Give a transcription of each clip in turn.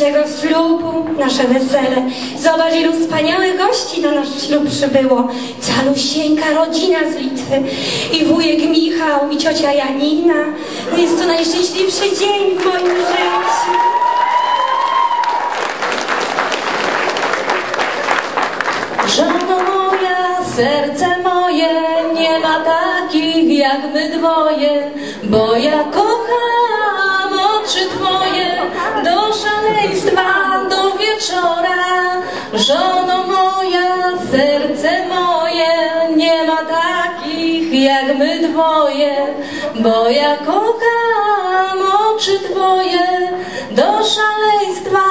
naszego ślubu, nasze wesele. Zobacz, ilu wspaniałych gości na nasz ślub przybyło. Calusieńka rodzina z Litwy. I wujek Michał, i ciocia Janina. Jest to najszczęśliwszy dzień w moim życiu. Żono moja, serce moje, nie ma takich jak my dwoje, bo ja kocham szaleństwa, do wieczora. Żono moja, serce moje, nie ma takich jak my dwoje, bo ja kocham oczy twoje do szaleństwa.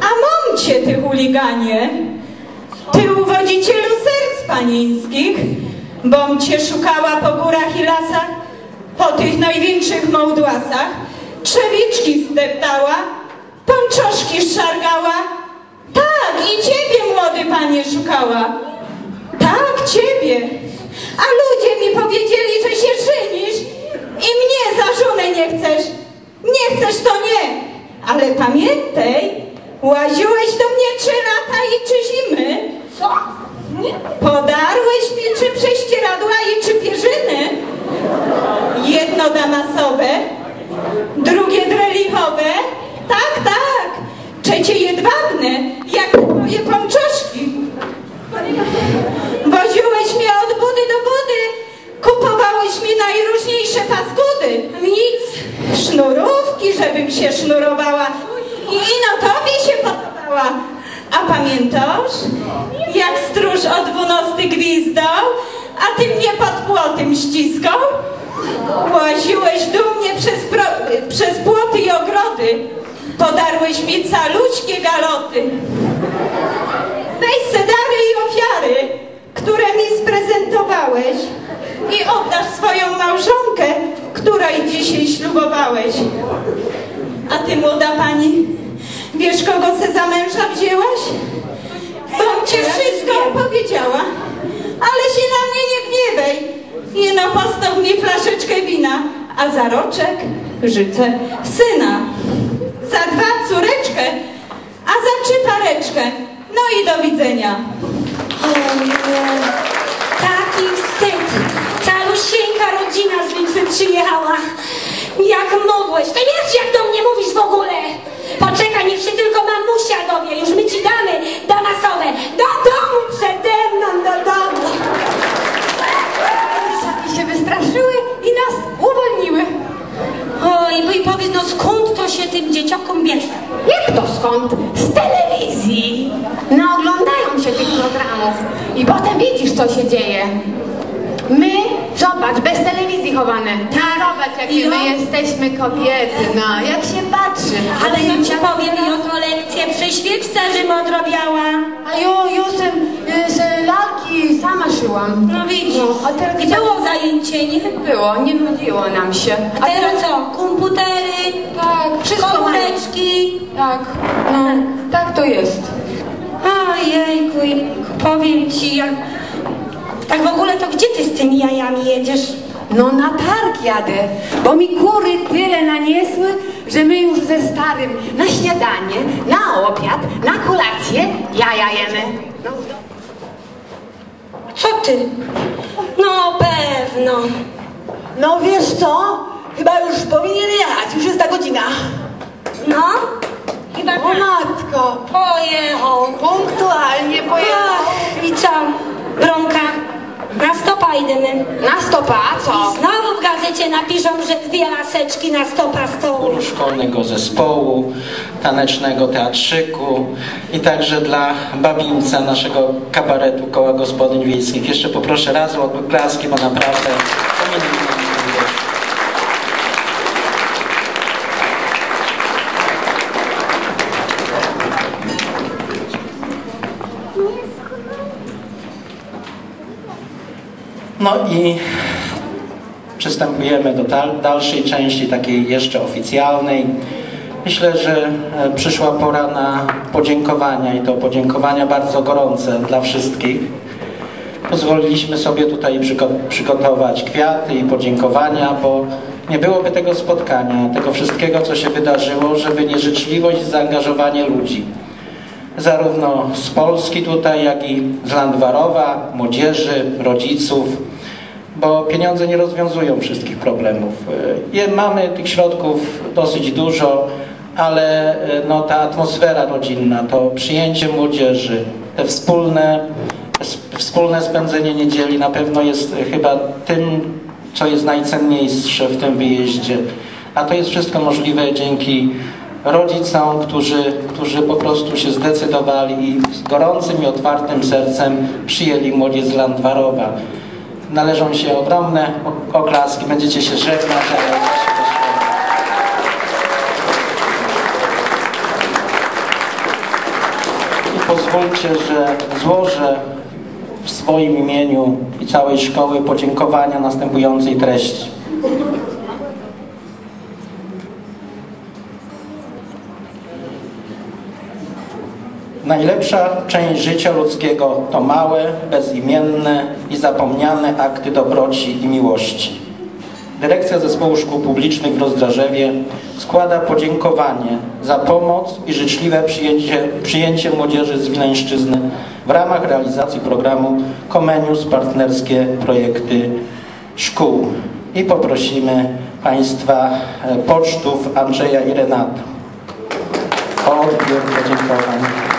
A mam cię, ty chuliganie! Ty uwodzicielu serc panieńskich, bom cię szukała po górach i lasach, po tych największych mołdłasach, trzewiczki zdeptała, pączoszki szargała. Tak, i ciebie, młody panie, szukała. Tak, ciebie. A ludzie mi powiedzieli, że się żenisz i mnie za żonę nie chcesz. Nie chcesz, to nie. Ale pamiętaj, łaziłeś do mnie trzy lata i trzy zimy. Co? Podarłeś mi czy prześcieradła sznurówki, żebym się sznurowała i ino tobie się podobała. A pamiętasz, jak stróż o dwunasty gwizdał, a ty mnie pod płotem ściskał? Łaziłeś dumnie przez, pro, przez płoty i ogrody, podarłeś mi calućkie galoty. Weź se dary i ofiary, które mi sprezentowałeś i oddasz swoją małżonkę, której dzisiaj ślubowałeś. A ty, młoda pani, wiesz, kogo se za męża wzięłaś? Bom cię wszystko opowiedziała, ale się na mnie nie gniewaj. Jeno postaw mi flaszeczkę wina, a za roczek życę syna. Za dwa córeczkę, a za trzy pareczkę. No i do widzenia. Ojej, taki wstyd. Calusieńka rodzina z Litwy przyjechała. Jak mogłeś? To wiesz, jak do mnie mówisz w ogóle. Poczekaj, niech się tylko mamusia dowie. Już my ci damy damasowe. Do domu przede mną, do domu. I się wystraszyły i nas uwolniły. Oj, bo i powiedz, no skąd to się tym dzieciakom bierze? Jak to skąd? Z telewizji. Naoglądają się tych programów i potem widzisz, co się dzieje. My, zobacz, bez telewizji chowane. Zobacz, jakie my jesteśmy kobiety, no, jak się patrzy. Ale ja ci powiem, i oto lekcję przy świeczce, żem odrobiała. A ju, już y, z lalki sama szyłam. No widzisz. No, a teraz I było zajęcie, nie? było, nie nudziło nam się. A teraz co? Komputery, Tak, wszystko komóreczki. Tak, no, tak to jest. Ojejku, powiem ci, jak... Tak w ogóle to gdzie ty z tymi jajami jedziesz? No na targ jadę, bo mi kury tyle naniesły, że my już ze starym na śniadanie, na obiad, na kolację jaja jemy. No, Co ty? No pewno. No wiesz co? Chyba już powinien jechać, już jest ta godzina. No? Chyba O tak. matko, Pojechał. punktualnie pojechał. Ach, I co? Stopa idziemy. na stopa, a co? Znowu w gazecie napiszą, że dwie laseczki na stopa stołu. szkolnego zespołu, tanecznego teatrzyku i także dla Babińca, naszego kabaretu Koła Gospodyń Wiejskich. Jeszcze poproszę raz o oklaski, bo naprawdę No i przystępujemy do dal dalszej części, takiej jeszcze oficjalnej. Myślę, że e, przyszła pora na podziękowania i to podziękowania bardzo gorące dla wszystkich. Pozwoliliśmy sobie tutaj przygo- przygotować kwiaty i podziękowania, bo nie byłoby tego spotkania, tego wszystkiego, co się wydarzyło, żeby nie życzliwość i zaangażowanie ludzi. Zarówno z Polski tutaj, jak i z Landwarowa, młodzieży, rodziców, bo pieniądze nie rozwiązują wszystkich problemów. Y, Je, mamy tych środków dosyć dużo, ale y, no, ta atmosfera rodzinna, to przyjęcie młodzieży, te wspólne, sp- wspólne spędzenie niedzieli na pewno jest chyba tym, co jest najcenniejsze w tym wyjeździe. A to jest wszystko możliwe dzięki rodzicom, którzy, którzy po prostu się zdecydowali i z gorącym i otwartym sercem przyjęli młodzież z Landwarowa. Należą się ogromne oklaski, będziecie się żegnać, I pozwólcie, że złożę w swoim imieniu i całej szkoły podziękowania następującej treści. Najlepsza część życia ludzkiego to małe, bezimienne i zapomniane akty dobroci i miłości. Dyrekcja Zespołu Szkół Publicznych w Rozdrażewie składa podziękowanie za pomoc i życzliwe przyjęcie, przyjęcie młodzieży z Wileńszczyzny w ramach realizacji programu Comenius Partnerskie Projekty Szkół. I poprosimy Państwa e, pocztów Andrzeja i Renata o odbiór podziękowań.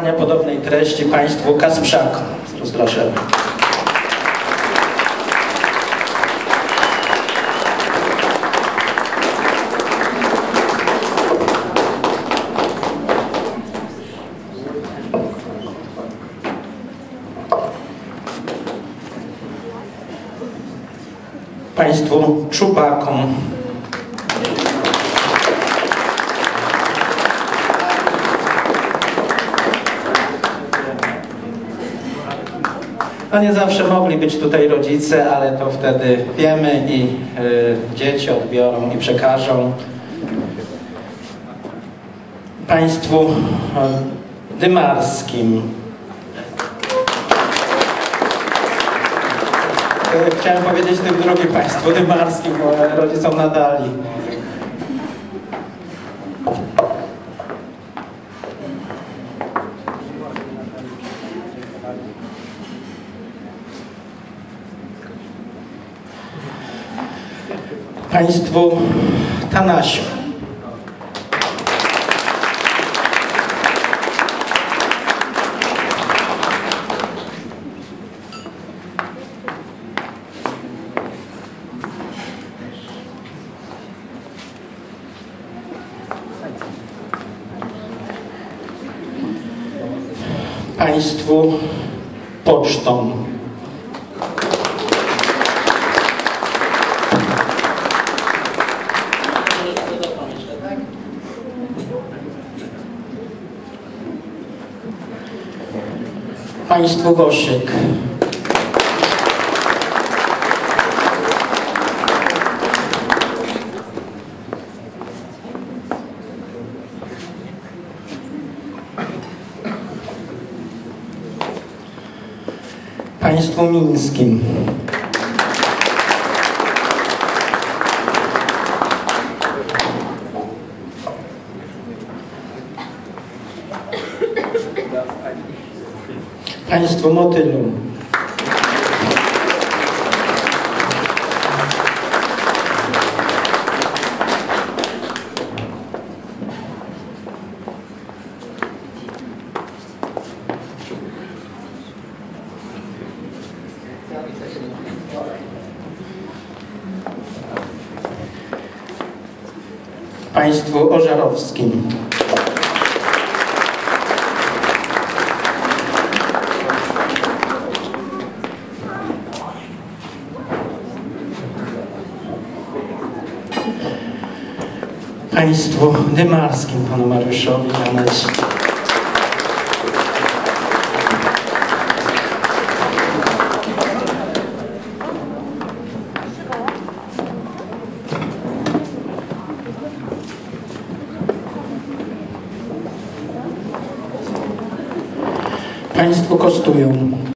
Podziękowania podobnej treści Państwu Kasprzakom z Rozdrażewa. Państwu Czubakom No nie zawsze mogli być tutaj rodzice, ale to wtedy wiemy i y, dzieci odbiorą i przekażą Państwu y, dymarskim. Y, Chciałem powiedzieć tym drugim Państwu dymarskim, bo rodzicom nadali. Państwu Tanasiu. Państwu pocztą. Państwu Wosiek. Państwu Mińskim. Państwu Motylom. Państwu Ożarowskim. Państwu Dymarskim, panu Mariuszowi Janeci. Państwo kosztują